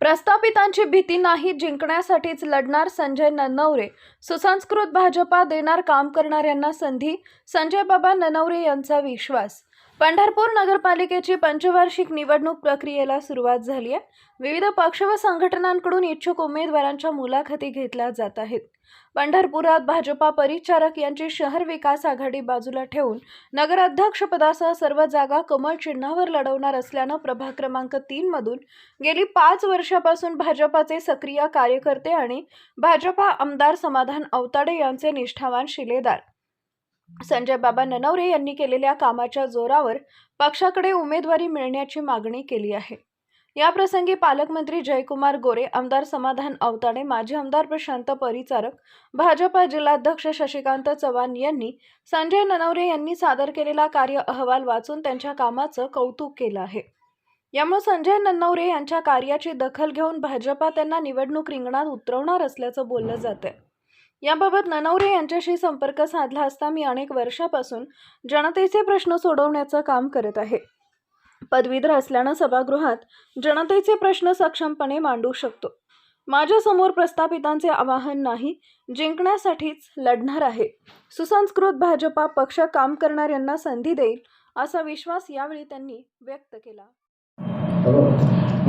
प्रस्थापितांची भीती नाही जिंकण्यासाठीच लढणार संजय ननवरे सुसंस्कृत भाजपा देणार काम करणाऱ्यांना संधी संजय बाबा ननवरे यांचा विश्वास पंढरपूर नगरपालिकेची पंचवार्षिक निवडणूक प्रक्रियेला सुरुवात झाली आहे. विविध पक्ष व संघटनांकडून इच्छुक उमेदवारांच्या मुलाखती घेतल्या जात आहेत. पंढरपुरात भाजपा परिचारक यांची शहर विकास आघाडी बाजूला ठेवून नगराध्यक्षपदासह सर्व जागा कमळ चिन्हावर लढवणार असल्यानं प्रभाग क्रमांक तीन मधून गेली पाच वर्षापासून भाजपाचे सक्रिय कार्यकर्ते आणि भाजपा आमदार समाधान अवताडे यांचे निष्ठावान शिलेदार संजय बाबा ननवरे यांनी केलेल्या कामाच्या जोरावर पक्षाकडे उमेदवारी मिळण्याची मागणी केली आहे. याप्रसंगी पालकमंत्री जयकुमार गोरे आमदार समाधान अवताडे माजी आमदार प्रशांत परिचारक भाजपा जिल्हाध्यक्ष शशिकांत चव्हाण यांनी संजय ननवरे यांनी सादर केलेला कार्य अहवाल वाचून त्यांच्या कामाचं कौतुक केलं आहे. यामुळे संजय ननवरे यांच्या कार्याची दखल घेऊन भाजपा त्यांना निवडणूक रिंगणात उतरवणार असल्याचं बोललं जातं आहे याबाबत ननवरे यांच्याशी संपर्क साधला असता मी अनेक वर्षापासून जनतेचे प्रश्न सोडवण्याचं काम करत आहे. पदवीधर असल्यानं सभागृहात जनतेचे प्रश्न सक्षमपणे मांडू शकतो. माझ्यासमोर प्रस्थापितांचे आवाहन नाही जिंकण्यासाठीच लढणार आहे. सुसंस्कृत भाजपा पक्ष काम करणाऱ्यांना संधी देईल असा विश्वास यावेळी त्यांनी व्यक्त केला.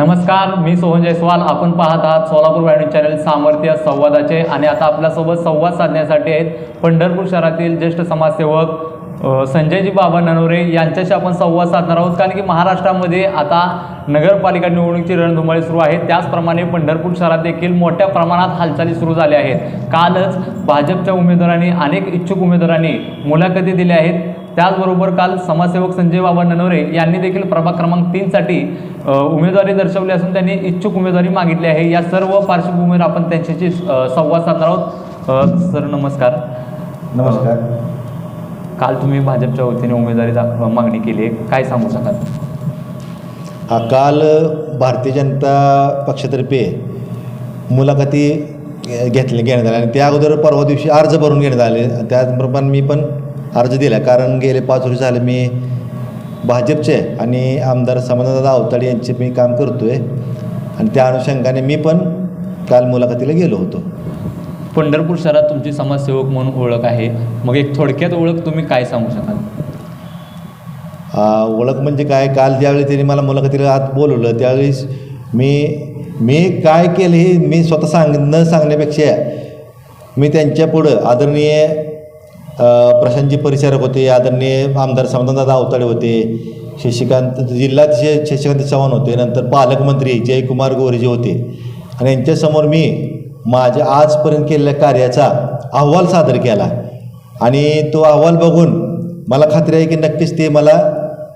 नमस्कार मी सोहन जयस्वाल. आपण पाहत आहात सोलापूर वाहिनी चॅनल सामर्थ्य संवादाचे आणि आता आपल्यासोबत संवाद साधण्यासाठी आहेत पंढरपूर शहरातील ज्येष्ठ समाजसेवक संजयजी बाबा ननवरे यांच्याशी आपण संवाद साधणार आहोत. कारण की महाराष्ट्रामध्ये आता नगरपालिका निवडणुकीची रणधुमाळी सुरू आहे. त्याचप्रमाणे पंढरपूर शहरात देखील मोठ्या प्रमाणात हालचाली सुरू झाल्या आहेत. कालच भाजपच्या उमेदवारांनी अनेक इच्छुक उमेदवारांनी मुलाखती दिल्या आहेत. त्याचबरोबर काल समाजसेवक संजय बाबा ननवरे यांनी देखील प्रभाग क्रमांक तीनसाठी उमेदवारी दर्शवली असून त्यांनी इच्छुक उमेदवारी मागितली आहे. या सर्व पार्श्वभूमीवर आपण त्यांच्याशी संवाद साधणार आहोत. सर नमस्कार. नमस्कार. काल तुम्ही भाजपच्या वतीने उमेदवारी मागणी केली आहे. काय सांगू शकाल? हा काल भारतीय जनता पक्षातर्फे मुलाखती घेतली घेण्यात आल्या आणि त्या अगोदर परवा दिवशी अर्ज भरून घेण्यात आले. त्याचप्रमाणे मी पण अर्ज दिला. कारण गेले पाच वर्ष झाले मी भाजपचे आणि आमदार समाधानदादा अवताडे यांचे मी काम करतो आहे आणि त्या अनुषंगाने मी पण काल मुलाखतीला गेलो होतो. पंढरपूर शहरात तुमची समाजसेवक म्हणून ओळख आहे. मग एक थोडक्यात ओळख तुम्ही काय सांगू शकाल? ओळख म्हणजे काय? काल ज्यावेळी त्यांनी मला मुलाखतीला आत बोलवलं त्यावेळेस मी मी काय केलं हे मी स्वतः सांग न सांगण्यापेक्षा मी त्यांच्या पुढं आदरणीय प्रशांतजी परिचारक होते आदरणीय आमदार समाधानदादा अवताडे होते शशिकांत जिल्हाध्यक्ष शशिकांत चव्हाण होते नंतर पालकमंत्री जयकुमार गोरेजे होते. आणि यांच्यासमोर मी माझ्या आजपर्यंत केलेल्या कार्याचा अहवाल सादर केला. आणि तो अहवाल बघून मला खात्री आहे की नक्कीच ते मला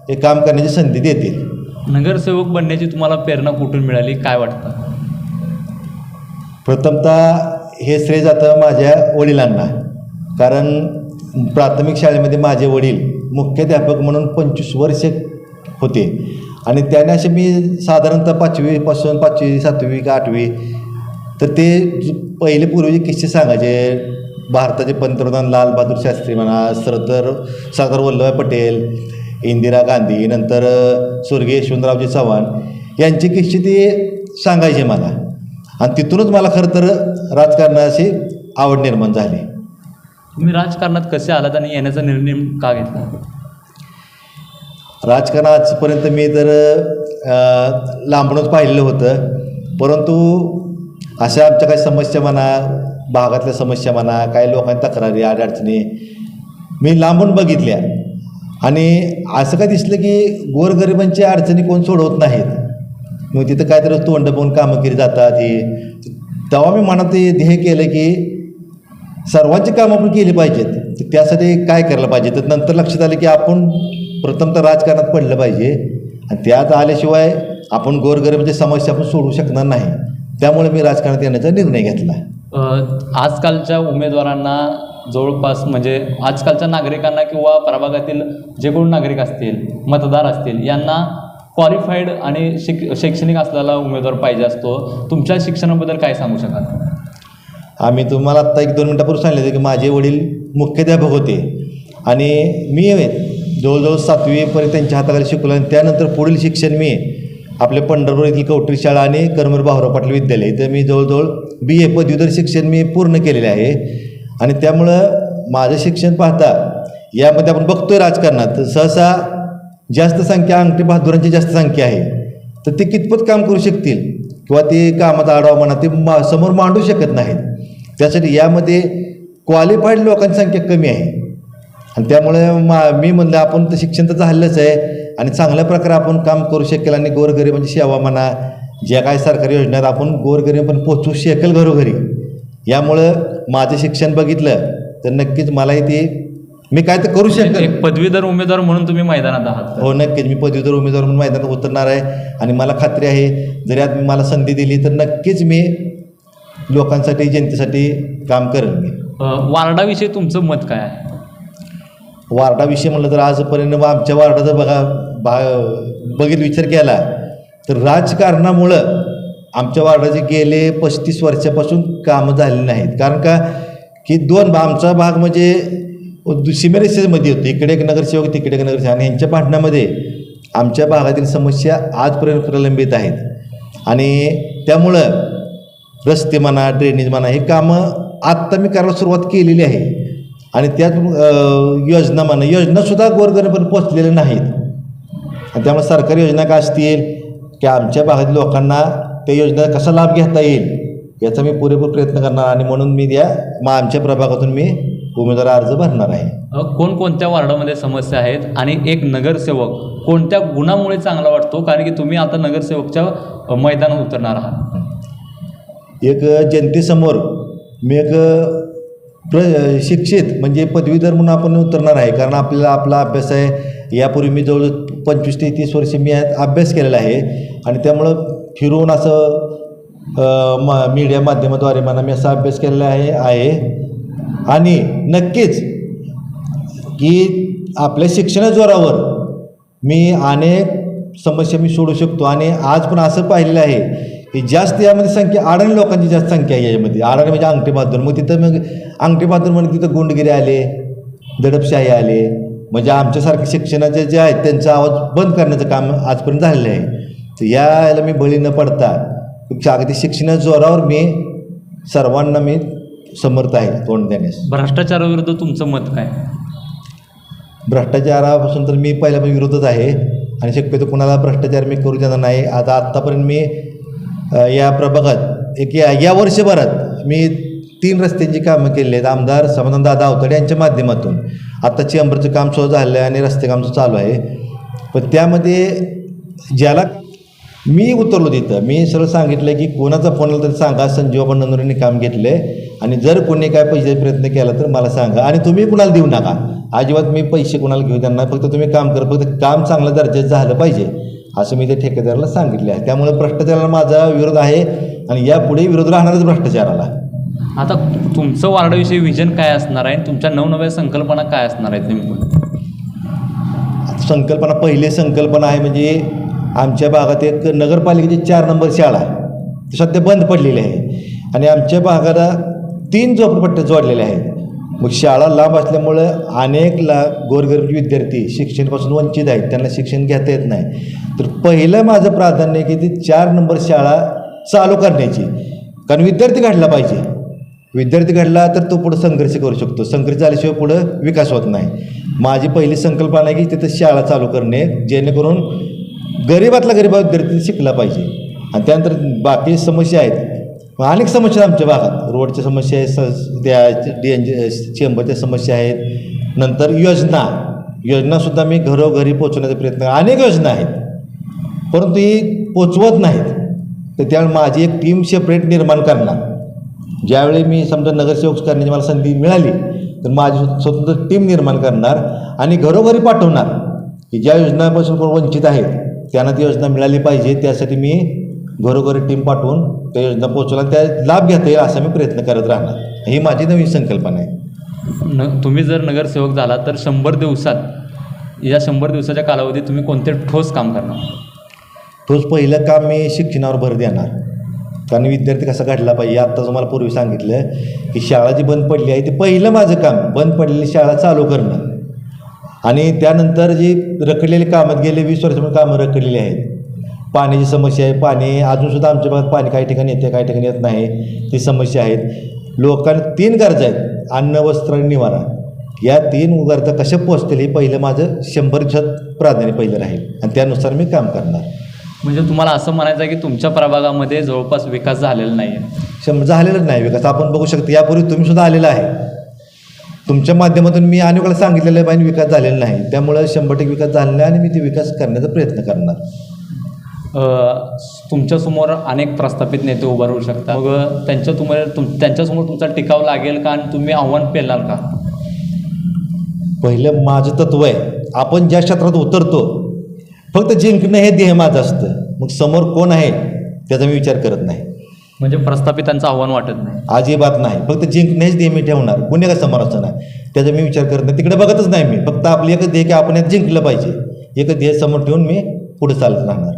हे काम करण्याची संधी देतील. नगरसेवक बनण्याची तुम्हाला प्रेरणा कुठून मिळाली? काय वाटतं? प्रथमतः हे श्रेय जातं माझ्या वडिलांना. कारण प्राथमिक शाळेमध्ये माझे वडील मुख्याध्यापक म्हणून पंचवीस वर्षे होते. आणि त्याने असे मी साधारणतः पाचवीपासून पाचवी सातवी का आठवी तर ते पहिले पूर्वीचे किस्से सांगायचे भारताचे पंतप्रधान लालबहादूर शास्त्री म्हणा सरदार सरदार वल्लभभाई पटेल इंदिरा गांधी नंतर स्वर्गीय यशवंतरावजी चव्हाण यांचे किस्से ते सांगायचे मला. आणि तिथूनच मला खरं तर राजकारणाची आवड निर्माण झाली. तुम्ही राजकारणात कसे आलात आणि येण्याचा निर्णय का घेतला? राजकारण आजपर्यंत मी तर लांबूनच पाहिलेलं होतं. परंतु अशा आमच्या काही समस्या म्हणा भागातल्या समस्या म्हणा काही लोकांनी तक्रारी अडचणी मी लांबून बघितल्या. आणि असं काय दिसलं की गोरगरिबांच्या अडचणी कोण सोडवत नाहीत. मग तिथं काहीतरी तोंड पाहून कामं केली जातात. ही तेव्हा मी मनात ध्येय केलं की सर्वांची कामं आपण केली पाहिजेत. तर त्यासाठी काय करायला पाहिजे? तर नंतर लक्षात आलं की आपण प्रथम तर राजकारणात पडलं पाहिजे. आणि त्यात आल्याशिवाय आपण गोरगरिबांची समस्या आपण सोडवू शकणार नाही. त्यामुळे मी राजकारणात येण्याचा निर्णय घेतला. आजकालच्या उमेदवारांना जवळपास म्हणजे आजकालच्या नागरिकांना किंवा प्रभागातील जे कोण नागरिक असतील मतदार असतील यांना क्वालिफाईड आणि शिक शैक्षणिक असलेला उमेदवार पाहिजे असतो. तुमच्या शिक्षणाबद्दल काय सांगू शकाल? आम्ही तुम्हाला आत्ता एक दोन मिनटापूर्वी सांगितलं की माझे वडील मुख्याध्यापक होते. आणि मी जवळजवळ सातवीपर्यंत त्यांच्या हाताखाली शिकलो आणि त्यानंतर पुढील शिक्षण मी आपल्या पंढरपूर येथील कवठरी शाळा आणि करमर भाऊराव पाटील विद्यालय. इथं मी जवळजवळ बी ए पदवीधर शिक्षण मी पूर्ण केलेले आहे. आणि त्यामुळं माझं शिक्षण पाहता यामध्ये आपण बघतोय राजकारणात तर सहसा जास्त संख्या अंगठी बहादुरांची जास्त संख्या आहे. तर ते कितपत काम करू शकतील? किंवा ते कामाचा आढावा म्हणा ते मा समोर मांडू शकत नाहीत. त्यासाठी यामध्ये क्वालिफाईड लोकांची संख्या कमी आहे. आणि त्यामुळे मा मी म्हणलं आपण तर शिक्षण तर झालंच आहे. आणि चांगल्या प्रकारे आपण काम करू शकेल आणि गोरगरिबांची सेवा म्हणा ज्या काही सरकारी योजना आहेत आपण गोरगरीब पण पोचवू शकेल घरोघरी. यामुळं माझं शिक्षण बघितलं तर नक्कीच मलाही ते मी काय तर करू शकेल. एक पदवीधर उमेदवार म्हणून तुम्ही मैदानात आहात हो नक्कीच. मी पदवीधर उमेदवार म्हणून मैदानात उतरणार आहे. आणि मला खात्री आहे जरी आज मला संधी दिली तर नक्कीच मी लोकांसाठी जनतेसाठी काम करेन मी वार्डाविषयी तुमचं मत काय आहे? वार्डाविषयी म्हणलं तर आजपर्यंत आमच्या वार्डाचा बघा बा बघित विचार केला तर राजकारणामुळं आमच्या वार्डाचे गेले पस्तीस वर्षापासून कामं झालेली नाहीत. कारण का की दोन भा- आमचा भाग म्हणजे सिमेरेसेसमध्ये होतो. इकडे एक नगरसेवक तिकडे एक नगरसेवक. आणि यांच्या भांडणामध्ये आमच्या भागातील समस्या आजपर्यंत प्रलंबित आहेत. आणि त्यामुळं रस्ते म्हणा ड्रेनेज म्हणा हे कामं आत्ता मी करायला सुरुवात केलेली आहे. आणि त्यात योजना म्हणा योजनासुद्धा गोरगरीपर्यंत पोचलेल्या नाहीत. आणि त्यामुळे सरकारी योजना काय असतील? की आमच्या भागातील लोकांना त्या योजना कसा लाभ घेता येईल? याचा मी पुरेपूर प्रयत्न करणार आणि म्हणून मी त्या मग आमच्या प्रभागातून मी उमेदवार अर्ज भरणार आहे. कोणकोणत्या वार्डामध्ये समस्या आहेत? आणि एक नगरसेवक कोणत्या गुणामुळे चांगला वाटतो? कारण की तुम्ही आता नगरसेवकच्या मैदानात उतरणार आहात. एक जनतेसमोर मी एक प्र शिक्षित म्हणजे पदवीधर म्हणून आपण उतरणार आहे. कारण आपल्याला आपला अभ्यास आहे. यापूर्वी मी जवळजवळ पंचवीस ते तीस वर्ष मी यात अभ्यास केलेला आहे. आणि त्यामुळं फिरून असं म मीडिया माध्यमाद्वारे म्हणा मी असा अभ्यास केलेला आहे आहे. आणि नक्कीच की आपल्या शिक्षणा जोरावर मी अनेक समस्या मी सोडू शकतो. आणि आज पण असं पाहिलेलं आहे की जास्त यामध्ये संख्या अडाणी लोकांची जास्त संख्या आहे याच्यामध्ये. अडाणी म्हणजे अंगठी बहादूर मग तिथं मग अंगठी बहादूर म्हणजे तिथं गुंडगिरी आले दडपशाही आले. म्हणजे आमच्यासारखे शिक्षणाचे जे आहेत त्यांचा आवाज बंद करण्याचं काम आजपर्यंत झालेलं आहे. तर याला मी बळी न पडता अगदी शिक्षणा जोरावर मी सर्वांना मी समर्थ आहे तोंड देण्यास. भ्रष्टाचाराविरुद्ध तुमचं मत काय? भ्रष्टाचारापासून तर मी पहिल्यापासून विरोधच आहे. आणि शक्यतो कुणाला भ्रष्टाचार मी करू देणार नाही. आता आत्तापर्यंत मी या प्रभागात एक या या वर्षभरात मी तीन रस्त्यांची कामं केली आहेत. आमदार समाधानदादा अवतडे यांच्या माध्यमातून. आत्ता चेंबरचं काम सुरू झालं आहे आणि रस्ते कामचं चालू आहे. पण त्यामध्ये ज्याला मी उतरलो तिथं मी सरळ सांगितलं की कोणाचा फोन आला तरी सांगा. संजीव नंदुरेंनी काम घेतलं आहे आणि जर कोणी काय पैशाचा प्रयत्न केला तर मला सांगा. आणि तुम्ही कुणाला देऊ नका. अजिबात मी पैसे कुणाला घेऊ त्यांना फक्त तुम्ही काम करा. फक्त काम चांगलं दर्जाचं झालं पाहिजे. असं मी त्या ठेकेदाराला सांगितले आहे. त्यामुळे भ्रष्टाचाराला माझा विरोध आहे आणि यापुढे विरोध राहणारच भ्रष्टाचाराला. आता तुमचं वार्डाविषयी विजन काय असणार आहे? आणि तुमच्या नवनव्या संकल्पना काय असणार आहेत नेमकं? संकल्पना पहिली संकल्पना आहे म्हणजे आमच्या भागात एक नगरपालिकेची चार नंबर शाळा ती सध्या बंद पडलेली आहे. आणि आमच्या भागाला तीन झोपडपट्ट्या जोडलेल्या आहेत. मग शाळा लांब असल्यामुळं अनेक ला गोरगरीब विद्यार्थी शिक्षणापासून वंचित आहेत. त्यांना शिक्षण घेता येत नाही. तर पहिलं माझं प्राधान्य आहे की ती चार नंबर शाळा चालू करण्याची. कारण विद्यार्थी घडला पाहिजे. विद्यार्थी घडला तर तो पुढं संघर्ष करू शकतो. संघर्ष झाल्याशिवाय पुढं विकास होत नाही. माझी पहिली संकल्पना आहे की तिथं शाळा चालू करणे जेणेकरून गरीबातला गरीब विद्यार्थी शिकला पाहिजे. आणि त्यानंतर बाकी समस्या आहेत. अनेक समस्या आहेत आमच्या भागात. रोडच्या समस्या आहेत स त्या डी एन चेंबरच्या समस्या आहेत. नंतर योजना. योजनासुद्धा मी घरोघरी पोचवण्याचा प्रयत्न अनेक योजना आहेत. परंतु हे पोचवत नाहीत. तर त्यावेळी माझी एक टीम सेपरेट निर्माण करणार. ज्यावेळी मी समजा नगरसेवक करण्याची मला संधी मिळाली तर माझी स्वतंत्र टीम निर्माण करणार आणि घरोघरी पाठवणार की ज्या योजनापासून कोण वंचित आहेत त्यांना ती योजना मिळाली पाहिजे त्यासाठी मी घरोघरी टीम पाठवून त्या योजना पोचवला त्या लाभ घेता येईल असा मी प्रयत्न करत राहणार. ही माझी नवीन संकल्पना आहे. न तुम्ही जर नगरसेवक झाला तर शंभर दिवसात या शंभर दिवसाच्या कालावधीत तुम्ही कोणते ठोस काम करणार? तोच पहिलं काम मी शिक्षणावर भर देणार. कारण विद्यार्थी कसा घडला पाहिजे आत्ता तुम्हाला पूर्वी सांगितलं की शाळा जी बंद पडली आहे ते पहिलं माझं काम बंद पडलेली शाळा चालू करणं. आणि त्यानंतर जी रखडलेली कामात गेले वीस वर्षामध्ये कामं रखडलेली आहेत. पाण्याची समस्या आहे पाणी अजूनसुद्धा आमच्या भागात पाणी काही ठिकाणी येते काही ठिकाणी येत नाही ती समस्या आहेत. लोकांना तीन गरजा आहेत अन्न वस्त्र आणि निवारा. या तीन गरजा कशा पोचतील हे पहिलं माझं शंभर दिवसात प्राधान्य पहिलं राहील. आणि त्यानुसार मी काम करणार. म्हणजे तुम्हाला असं म्हणायचं आहे की तुमच्या प्रभागामध्ये जवळपास विकास झालेला नाही आहे शंभर झालेलं नाही विकास. आपण बघू शकतो यापूर्वी तुम्ही सुद्धा आलेला आहे. तुमच्या माध्यमातून मी अनेक वेळा सांगितलेलं आहे पण विकास झालेला नाही. त्यामुळं शंभर टक्के विकास झालेला आहे आणि मी ते विकास करण्याचा प्रयत्न करणार. अ, तुमच्यासमोर अनेक प्रस्थापित नेते उभा राहू शकतात. मग त्यांच्या तुम्हाला तुम त्यांच्यासमोर तुमचा टिकाव लागेल का आणि तुम्ही आव्हान पेलणार का? पहिलं माझं तत्व आहे आपण ज्या क्षेत्रात उतरतो फक्त जिंकणं हे ध्येय माझं असतं. मग समोर कोण आहे त्याचा मी विचार करत नाही. म्हणजे प्रस्थापितांचं आव्हान वाटत नाही. अजिबात नाही. फक्त जिंकणे हेच ध्येय मी ठेवणार. कोणी का समोर असं नाही. त्याचा मी विचार करत नाही. तिकडे बघतच नाही मी. फक्त आपलं एकच ध्येय की आपण यात जिंकलं पाहिजे. एकच ध्येय समोर ठेवून मी पुढे चालत राहणार.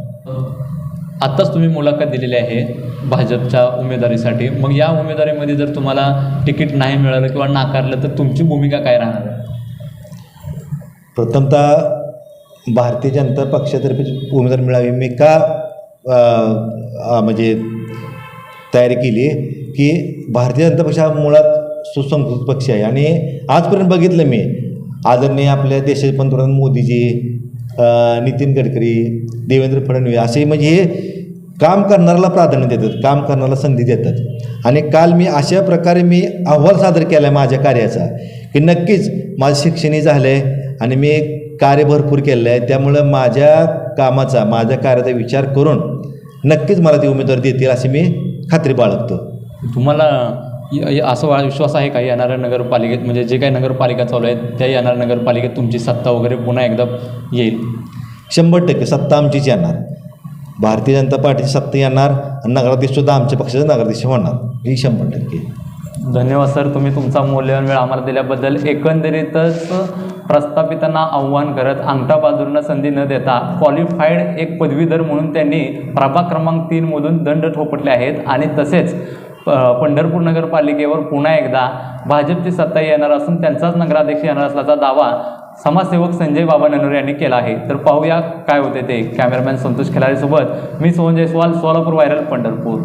आत्ताच तुम्ही मुलाखत दिलेली आहे भाजपच्या उमेदवारीसाठी. मग या उमेदवारीमध्ये जर तुम्हाला तिकीट नाही मिळालं किंवा नाकारलं तर तुमची भूमिका काय राहणार? आहे प्रथमतः भारतीय जनता पक्षातर्फे उमेदवार मिळावी मी का म्हणजे तयारी केली की भारतीय जनता पक्ष हा मुळात सुसंस्कृत पक्ष आहे. आणि आजपर्यंत बघितलं मी आदरणीय आपल्या देशाचे पंतप्रधान मोदीजी नितीन गडकरी देवेंद्र फडणवीस असे म्हणजे हे काम करणाऱ्याला प्राधान्य देतात काम करण्याला संधी देतात. आणि काल मी अशा प्रकारे मी अहवाल सादर केला आहे माझ्या कार्याचा की नक्कीच माझं शिक्षणही झालं आहे आणि मी कार्य भरपूर केलेलं आहे. त्यामुळं माझ्या कामाचा माझ्या कार्याचा विचार करून नक्कीच मला ती उमेदवार देतील अशी मी खात्री बाळगतो. तुम्हाला असं विश्वास आहे का? येणाऱ्या नगरपालिकेत म्हणजे जे काही नगरपालिका चालू आहेत त्या येणाऱ्या नगरपालिकेत तुमची सत्ता वगैरे पुन्हा एकदा येईल? शंभर टक्के सत्ता आमचीच येणार. भारतीय जनता पार्टीची सत्ता येणार आणि नगराध्यक्षसुद्धा आमच्या पक्षाचा नगराध्यक्ष होणार. ही शंभर टक्के. धन्यवाद सर. तुम्ही तुमचा मौल्यवान वेळ आम्हाला दिल्याबद्दल एकंदरीतच प्रस्थापितांना आव्हान करत अंगठा बाजूंना संधी न देता क्वालिफाईड एक पदवीधर म्हणून त्यांनी प्रभाग क्रमांक तीनमधून दंड ठोपटले आहेत. आणि तसेच पंढरपूर नगरपालिकेवर पुन्हा एकदा भाजपची सत्ता येणार असून त्यांचाच नगराध्यक्ष येणार असल्याचा दावा समाजसेवक संजय बाबा ननोरे यांनी केला आहे. तर पाहूया काय होते ते. कॅमेरामॅन संतोष खिलारीसोबत मी सोहन जयस्वाल सोलापूर व्हायरल पंढरपूर.